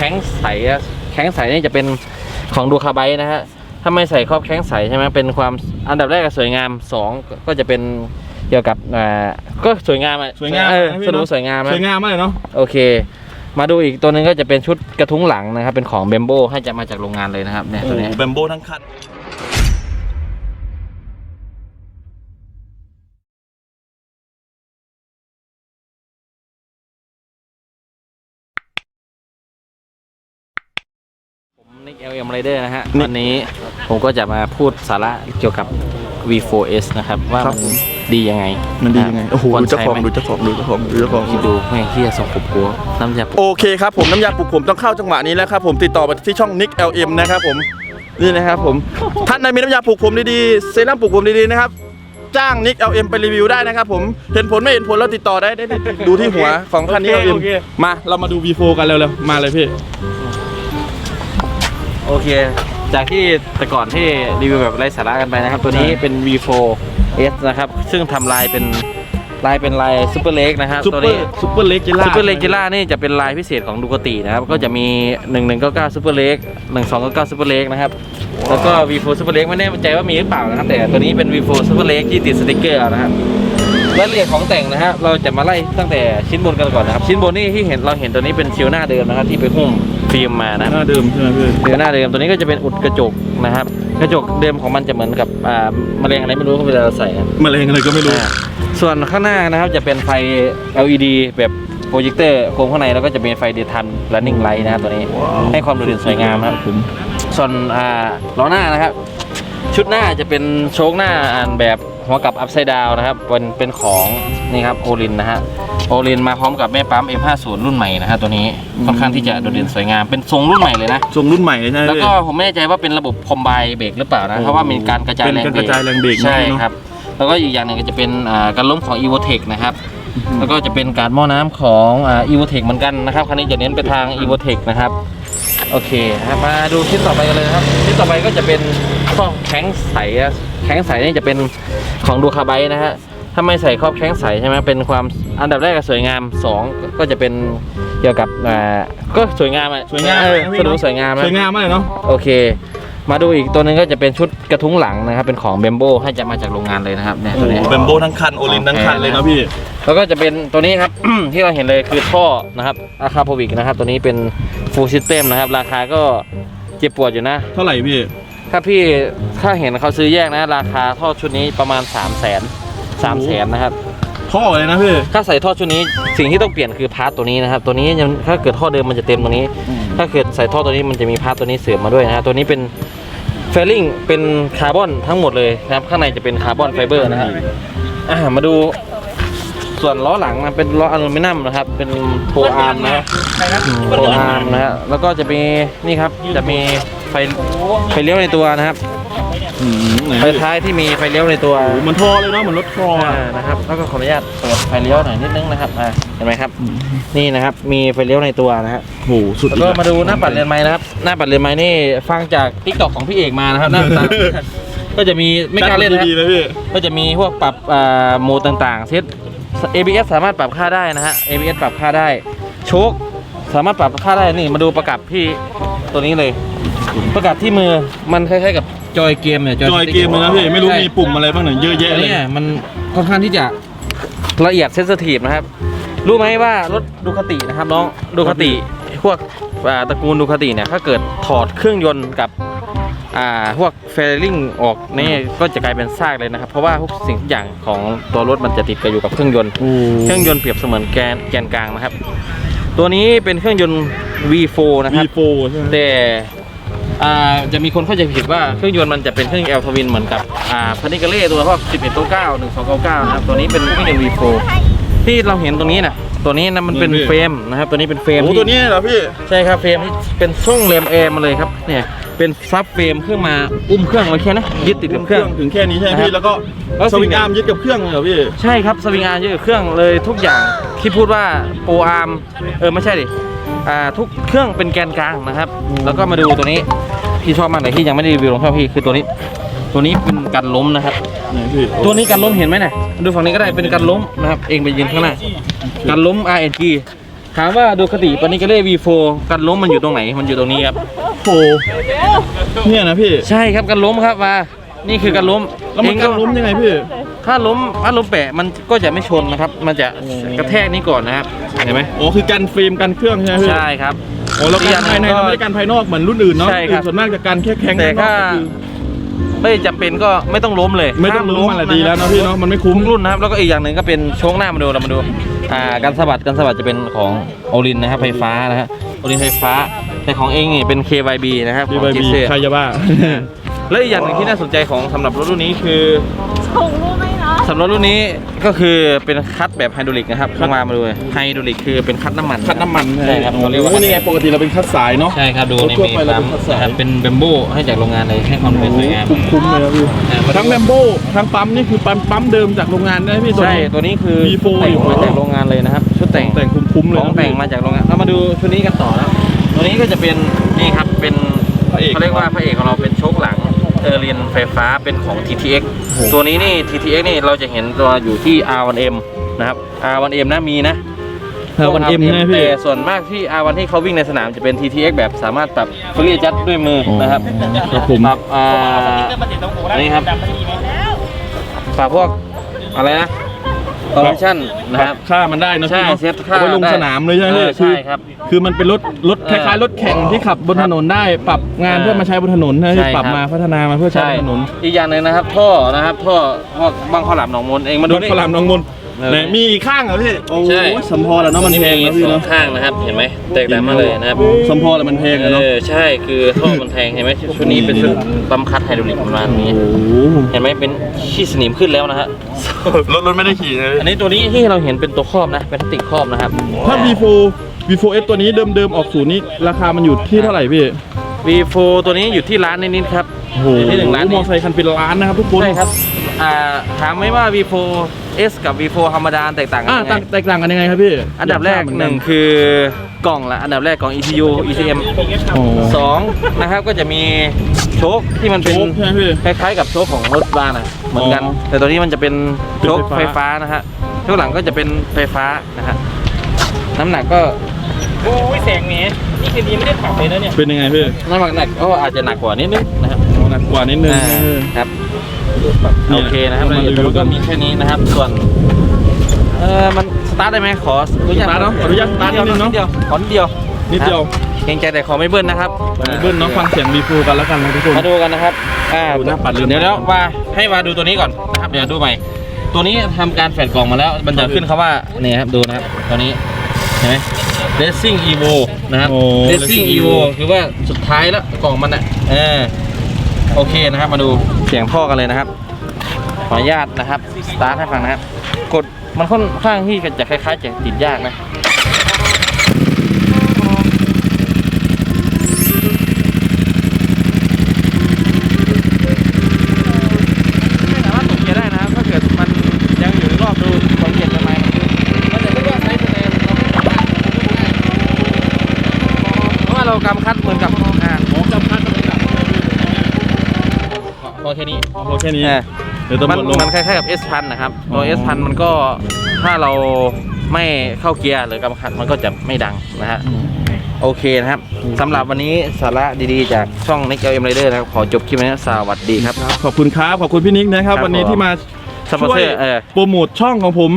แข้งใสอะแข้งใสนี่จะเป็นของดูคาไบต์นะฮะ ถ้าไม่ใส่ครอบแข้งใสใช่ไหมเป็นความอันดับแรกก็สวยงามสองก็จะเป็นเกี่ยวกับอ่าก็สวยงามอะสวยงามเออนะพี่สรุปเนอะว่าสวยงามนะสวยงามมากเลยเนาะโอเค มาดูอีกตัวหนึงก็จะเป็นชุดกระทุ้งหลังนะครับ เป็นของเบมโบให้จะมาจากโรงงานเลยนะครับเนี่ยโอ้ตัวโหเนี้ยแบมโบทั้งคัน ไรเดอร์นะฮะวันนี้ผมก็จะมาพูดสาระเกี่ยวกับ V4S นะครับ ว่ามันดียังไงมันดียังไง โอ้โหควรดูเจ้าใช้ของไหมดูเจ้าของดูเจ้าของดูเจ้าของ คิดดูแม่งที่จะส่งผมกลัวน้ำยาโอเคครับผมน้ำยาปลุกผมต้องเข้าจังหวะนี้แล้วครับผมติดต่อไปที่ช่อง Nick LM นะครับผมนี่นะครับผมท่านใดมีน้ำยาปลุกผมดีๆเซรั่มปลุกผมดีๆนะครับจ้าง Nick LM ไปรีวิวได้นะครับผมเห็นผลไม่เห็นผลแล้วติดต่อได้ได้ได้ดูที่หัวของท่าน Nick LM มาเรามาดู V4 กันเร็วๆมาเลยพี่ โอเค จากที่แต่ก่อนที่รีวิวแบบไร้สาระกันไปนะครับ ตัวนี้ใช่เป็น V4S นะครับ ซึ่งทำลายเป็นลายเป็นลายซูเปอร์เล็กนะครับซุปตัวเปอนี้ร์ซุปเปอร์เล็กจิล่าซูเปอร์เล็กจิล่านี่จะเป็นลายพิเศษของดูคตินะครับ ก็จะมี 1199ซูเปอร์เล็ก1299ซูเปอร์เล็กนะครับ แล้วก็ V4 ซูเปอร์เล็กไม่แน่ใจว่ามีหรือเปล่านะครับ แต่ตัวนี้เป็น V4 ซูเปอร์เล็กที่ติดสติกเกอร์นะครับรายละเอียดของแต่งนะฮะเราจะมาไล่ตั้งแต่ชิ้นบนกันก่อนนะครับ ชิ้นบนนี่ที่เห็นเราเห็นตัวนี้เป็นชิวหน้าเดิมนะครับที่ไปหุ้ม ฟิล์มมานะครับหน้าเดิมใช่ไหมพี่เรือหน้าเดิมตัวนี้ก็จะเป็นอุดกระจกนะครับ กระจกเดิมของมันจะเหมือนกับอ่าแมลงอะไรไม่รู้เวลาเราใส่ครับมะเร็งอะไรก็ไม่รู้ อ่าส่วนข้างหน้านะครับจะเป็นไฟ LED แบบโปรเจคเตอร์โครงข้างในแล้วก็จะเป็นไฟเดย์ทัน running light นะครับตัวนี้ ให้ความโดดเด่นสวยงามนะครับ ผมส่วนอ่าล้อหน้านะครับ ชุดหน้าจะเป็นโชคหน้าอันแบบ หัวกับอัพไซด์ดาวนะครับเป็นเป็นของนี่ครับโอลินนะฮะโอลินมาพร้อมกับแม่ปั๊ม M50 รุ่นใหม่นะฮะตัวนี้ค่อนข้างที่จะโดดเด่นสวยงามเป็นทรงรุ่นใหม่เลยนะทรงรุ่นใหม่ใช่ไหมแล้วพี่ก็ผมไม่แน่ใจว่าเป็นระบบคอมไบเบรกหรือเปล่านะโอ้เพราะว่ามีการกระจายเป็นแรงการกระจายแรงเบรกใช่เนอะครับแล้วก็อีกอย่างหนึ่งก็จะเป็นอ่าการล้มของ e v o t e c นะครับแล้วก็จะเป็นการหม้อน้ำของอ่า e v o t e c เหมือนกันนะครับคันนี้จะเน้นไปทาง e v o t e c นะครับ โอเคนะครับมาดูชิ้นต่อไปกันเลยนะครับชิ้นต่อไปก็จะเป็น ข้อแข้งใสอะแข้งใสนี่จะเป็นของดูคาไบต์นะฮะถ้าไม่ใส่ครอบแข้งใสใช่ไหมเป็นความอันดับแรกก็สวยงามสองก็จะเป็นเกี่ยวกับอ่าก็สวยงามอะสวยงามเออนะพี่สรุปเนอะว่าสวยงามนะสวยงามมากเลยเนาะโอเค มาดูอีกตัวหนึงก็จะเป็นชุดกระทุ้งหลังนะครับเป็นของเบมโบให้จะมาจากโรงงานเลยนะครับเนี่ยโอ้ตัวโหนี้แบมโบทั้งคันโอลินทั้งคันเลยนะพี่แล้วก็จะเป็นตัวนี้ครับที่เราเห็นเลยคือท่อนะครับอาคาโพวิกนะครับตัวนี้เป็นฟูลซิสเต็มนะครับราคาก็เจ็บปวดอยู่นะ เท่าไหร่พี่ ถ้าพี่ถ้าเห็นเขาซื้อแยกนะ ราคาท่อชุดนี้ประมาณ 3 0 0 0 0 0 3 0 0 0 0นะครับ ท่อเลยนะพี่ ถ้าใส่ท่อชุดนี้สิ่งที่ต้องเปลี่ยนคือพาร์ตตัวนี้นะครับ ตัวนี้ยังถ้าเกิดท่อเดิมมันจะเต็มตรงนี้ถ้าเกิดใส่ท่อตัวนี้มันจะมีพาร์ตตัวนี้เสริมมาด้วยนะฮะตัวนี้เป็นเฟลลิงเป็นคาร์บอนทั้งหมดเลยนะครับ ข้างในจะเป็นคาร์บอนไฟเบอร์นะครับอ่ามาดู ส่วนล้อหลังนะเป็นล้ออลูมิเนียมนะครับ เป็นโพอาร์มนะครับโพอาร์มนะฮะแล้วก็จะมีนี่ครับจะมีไฟไฟเลี้ยวในตัวนะครับอืมไหนไฟพี่ท้ายที่มีไฟเลี้ยวในตัว โอ้โหเหมันท่อเลยเนาะเหมือนรถทออ่าอะนะครับแล้วก็ขออนุญาตเปิดไฟเลี้ยวหน่อยนิดนึงนะครับอ่าเห็นไหมครับ นี่นะครับมีไฟเลี้ยวในตัวนะฮะโอ้โหสุดแล้วก็มาดูหน้าปัดเรือนไม้นะครับ หน้าปัดเรือนไม้นี่ฟังจากทิกตอกของพี่เอกมานะครับหน้าตา ก็จะมีไม่กล้าเล่นนะดีๆนะพี่ก็จะมีพวกปรับอ่าโหมดต่างๆเซต ABS สามารถปรับค่าได้นะฮะ ABS ปรับค่าได้ โชคสามารถปรับค่าได้นี่มาดูประกับที่ตัวนี้เลย ประกับที่มือมันคล้ายๆกับจอยเกมเนี่ยจอยเกมเลยนะพี่ไม่รู้ใช่มีปุ่มอะไรบ้างหน่อยเยอะแยะอันเลยเนี้มันค่อนข้างที่จะละเอียดเซนซิทีฟนะครับ รู้ไหมว่ารถดูคตินะครับน้องดูคติพวกอ่าตระกูลดูคติเนี่ยถ้าเกิดถอดเครื่องยนต์กับ อ่าพวกเฟรลิงออกนี่ก็จะกลายเป็นซากเลยนะครับ เพราะว่าทุกสิ่งทุกอย่างของตัวรถมันจะติดกับอยู่กับเครื่องยนต์โอ้เครื่องยนต์เปรียบเสมือนแกนแกนกลางนะครับ ตัวนี้เป็นเครื่องยนต์ V4 นะครับวีโฟใช่ไหมแต่อ่าจะมีคนเข้าใจผิดว่าเครื่องยนต์มันจะเป็นเครื่องเอลทวินเหมือนกับอ่าพานิกาเล่ตัวพวก11ตัว9 1299นะครับตัวนี้เป็นเครื่องยนต์ V4 ที่เราเห็นตรงนี้นะ ตัวนี้นะมันเป็นเฟรมนะครับตัวนี้เป็นเฟรมโอ้ที่ตัวนี้เหรอพี่ใช่ครับเฟรมที่เป็นช่วงแรมแอร์มาเลยครับเนี่ยเป็นซับเฟรมเครื่องมาอุ้มเครื่องไว้แค่นะยึดติดกับเครื่องถึงแค่นี้ใช่ไหมนะครับพี่แล้วก็แล้วสวิงอาร์มยึดกับเครื่องเลยเหรอพี่ใช่ครับสวิงอาร์เยอะเครื่องเลยทุกอย่างที่พูดว่าโปรอาร์มเออไม่ใช่ดิอ่าทุกเครื่องเป็นแกนกลางนะครับ แล้วก็มาดูตัวนี้ที่ชอบมากเลยที่ยังไม่ได้รีวิวลงชอบพี่คือตัวนี้ ตัวนี้เป็นการล้มนะครับ ไหนพี่ตัวนี้การล้มเห็นไหมเนี่ยดูฝั่งนี้ก็ได้เป็นการล้มนะครับ เองไปยืนข้างหน้าการล้ม RNG ถามว่าดูคติปานิกาเล่ V4 กันล้มมันอยู่ตรงไหน มันอยู่ตรงนี้ครับโหเนี่ยนะพี่ ใช่ครับกันล้มครับมา นี่คือกันล้มแล้วมันเองการล้มยังไงพี่ ถ้าล้มถ้าล้มแปะมันก็จะไม่ชนนะครับ มันจะโอ้กระแทกนี้ก่อนนะครับ เห็นไหมอ๋อคือกันฟิล์มกันเครื่องใช่ไหมพี่ ใช่ครับ โอ้แล้วกันภายในเราไม่ได้กันภายนอกเหมือนรุ่นอื่นเนาะใช่ครับนส่วนมากจะกันแค่แข็งแต่ข้างนอกถ้าก็คือ ไม่จำเป็นก็ไม่ต้องล้มเลยไม่ต้องล้มห้าอะไรดีแล้วเนาะพี่เนาะมันไม่คุ้มทุกรุ่นนะครับแล้วก็อีกอย่างหนึ่งก็เป็นโชคหน้ามาดูเรามาดูอ่าการสะบัดการสะบัดจะเป็นของโอลินนะครับไฟฟ้านะฮะโอลินไฟฟ้าแต่ของเองนี่เป็น KYB นะครับพี่ของใบจิบีเซ่ใครจะบ้าและอีกอย่างหนึ่งที่น่าสนใจของสำหรับรถรุ่นนี้คือส่งรูปไหมเนาะ สำหรับรุ่นนี้ก็คือเป็นคัตแบบไฮดรอลิกนะครับลงมามาดูเลยไฮดรอลิกคือเป็นคัตน้ำมัน คัดน้ำมันใช่ครับโอ้เขาเรียกว่าโหนี่ไงปกติเราเป็นคัดสายเนาะ ใช่ครับดูรถนี่ทั่วมีไปเราปั๊มเป็นคัสสายนะครับเป็นเบมโบให้จากโรงงานเลยให้ความเป็นสวยงาม คุ้มคุ้มๆเลยนะพี่อ่ามาดู ทั้งแบมโบ้ทั้งปั๊มนี่คือปั๊มปั๊มเดิมจากโรงงานได้ไหมพี่ตัวใช่นี้ ตัวนี้คือ V4 แต่งมาจากโรงงานเลยนะครับ ชุดแต่งแต่งคุ้มคุ้มๆเลยของนะแต่งมาจากโรงงานเรามาดูชุดนี้กันต่อนะครับตัวนี้ก็จะเป็นนี่ครับเป็นพระเอก เขาเรียกว่าพระเอกของเราเป็นโชคหลัง เออร์เรียนไฟฟ้าเป็นของ TTX ตัวนี้นี่ TTX นี่เราจะเห็นตัวอยู่ที่ R1M นะครับ R1M นะมีนะ เออวันเอ็มใช่ไหมพี่ แต่ส่วนมากที่ R1 ที่เขาวิ่งในสนามจะเป็น TTX แบบสามารถปรับฟรีจัดด้วยมือนะครับครับผม ปรับอ่าอันนี้ครับ ปรับพวกอะไรนะ คอมมิชชั่นนะครับ ค่ามันได้นะใช่พี่เนาะเซ็ตค่าเอาไปลงได้สนามเลยใช่ไหมเอพี่อใช่ครับ คือมันเป็นรถรถเอคอล้ายๆรถแข่งที่ขับบนถนนได้ ปรับงานเออเพื่อมาใช้บนถนนใช่ไหมใช่ปรับครับ มาพัฒนามาเพื่อใช้ใช่บนถนนอีกอย่างหนึ่งนะครับท่อนะครับท่อท่อบางข้าวหลามหนองมนเองมาดูรถนี่ขลามน้องมนต์เออ ไหนมีอีกข้างเหรอพี่โอ้ใช่ ยสมพอแล้วเนาะมันแพงนะพี่สอเนาะงข้างนะครับ เห็นไหมแตกต่างมากเลยนะครับสมพอแล้วมันแพงอะเอเนาะอใช่คือท่อมันแทงเห็นไหมชุดนี้เป็นชุดปั๊มคัดไฮดรอลิกประมาณนี้ โอ้โหเห็นไหมเป็นขี้สนิมขึ้นแล้วนะฮะ รถรถไม่ได้ขี่เลยอันนี้ตัวนี้ที่เราเห็นเป็นตัวครอบนะ เป็นพลาสติกครอบนะครับ ถ้า V4 V4S ตัวนี้เดิมๆออกศูนย์นี้ราคามันอยู่ที่เท่าไหร่พี่ V4 ตัวนี้อยู่ที่ร้านนิดๆครับโอ้โหอยู่ที่หนึ่งล้านมนิอดไซค์คันเป็นล้านนะครับทุกคน ใช่ครับ อ่าถามไหมว่า V4S กับ V4 ธรรมดาแตกต่างกันอ่ายังไงต่างแตกต่างกันยังไงครับพี่อันดับแรกหนึ่งคือกล่องละอันดับแรกกล่อง ECU ECM โอ้สองนะครับก็จะมีโชคที่มันเป็นโชคใช่ไหมพี่ คล้ายๆกับโชคของรถบ้านอะเหมือนกัน อ๋อแต่ตัวนี้มันจะเป็นโชคเป็นไฟไฟฟ้าฟ้านะฮะโชคหลังก็จะเป็นไฟฟ้านะฮะน้ำหนักก็โอ้ยแสงนี้นี่คือดีไม่ได้ปรับเลยนะเนี่ยเป็นยังไงพี่น้ำหนักหนักก็อาจจะหนักกว่านิดนึงนะครับอ๋อหนักกว่านิดนึงอ่าครับ โอเคนะครับมาแล้วรีเดี๋วิยววกัก็นมีแค่นี้นะครับ ส่วน เออมันสตาร์ทได้ไหมขออนุญาตสตาร์ทเนอะขออนุญาตสตาร์ทนิดนึงเนอะเดียวขอนิดเดียวนิดเดียวเกรงใจแต่ขอไม่เบิ้ลนะครับเบิ้ลเนาะฟังเสียง V4 กันแล้วกันนะทุกคนมาดูกันนะครับอ่าดูหน้าปัดลืมเดี๋ยวแล้วมาให้มาดูตัวนี้ก่อนนะครับเดี๋ยวดูใหม่ตัวนี้ทำการแฝดกล่องมาแล้วมันจะขึ้นคำว่าเนี่ยครับดูนะครับตัวนี้เห็นไหม Racing Evo นะครับโอ้ Racing Racing Evo Evo คือว่าสุดท้ายแล้วกล่องมันอะเออ โอเคนะครับ มาดูเสียงท่อกันเลยนะครับ ขออนุญาตนะครับ สตาร์ทให้ฟังนะครับ กดมันค่อนข้างที่จะคล้ายๆจะติดยากนะไม่สามารถตกเกียร์ได้นะครับถ้าเกิดมันยังอยู่ในรอบดูของเกียร์จะไหมมันจะเรียกว่าไซส์คะแนนเราไม่สามารถเพราะว่าเรากำคัด แค่นี้โอแค่นี้อ่าเดี๋ยวตำมันรวจลง มันคล้ายๆกับ S พันนะครับตัว อ๋อ S พันมันก็ถ้าเราไม่เข้าเกียร์หรือกำคัดมันก็จะไม่ดังนะฮะโอเคนะครับสำหรับวันนี้สาระดีๆ จากช่อง Nick LM Rider นะครับ ขอจบคลิปนี้นะสวัสดีครับ ขอบคุณครับ ขอบคุณพี่นิกนะครับ ครับวันนี้ผม ที่มาสปอนช่วเซยอร์เออ โปรโมทช่องของผม